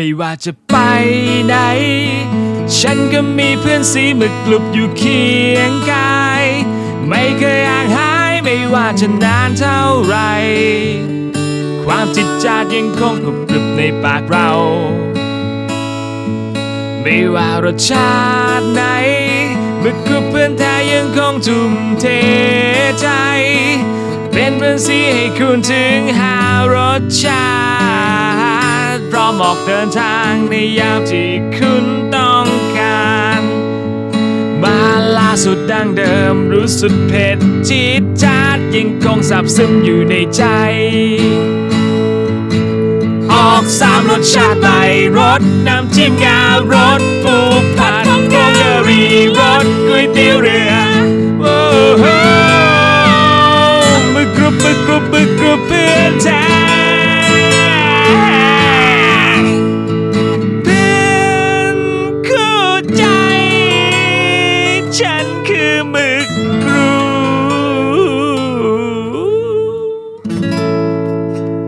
ไม่ว่าจะไปไหน ฉันก็มีเพื่อนสีหมึกกลุบอยู่เคียงกาย ไม่เคยห่างหายไม่ว่าจะนานเท่าไร ความจิตจาดยังคงกรุบกรุบในปากเรา ไม่ว่ารสชาติไหนหมึกกรุบเพื่อนแท้ยังคงทุ่มเทใจ เป็นเพื่อนสีให้คุณถึงหารสชาติ พร้อมออกเดินทางในยามที่คุณต้องการ มาล่าสุดดังเดิมรู้สุดเผ็ดจีดจาดยังคงสับซึมอยู่ในใจ ออกสามรสชาติใหม่รสน้ำจิ้มงารสปู திரும்ப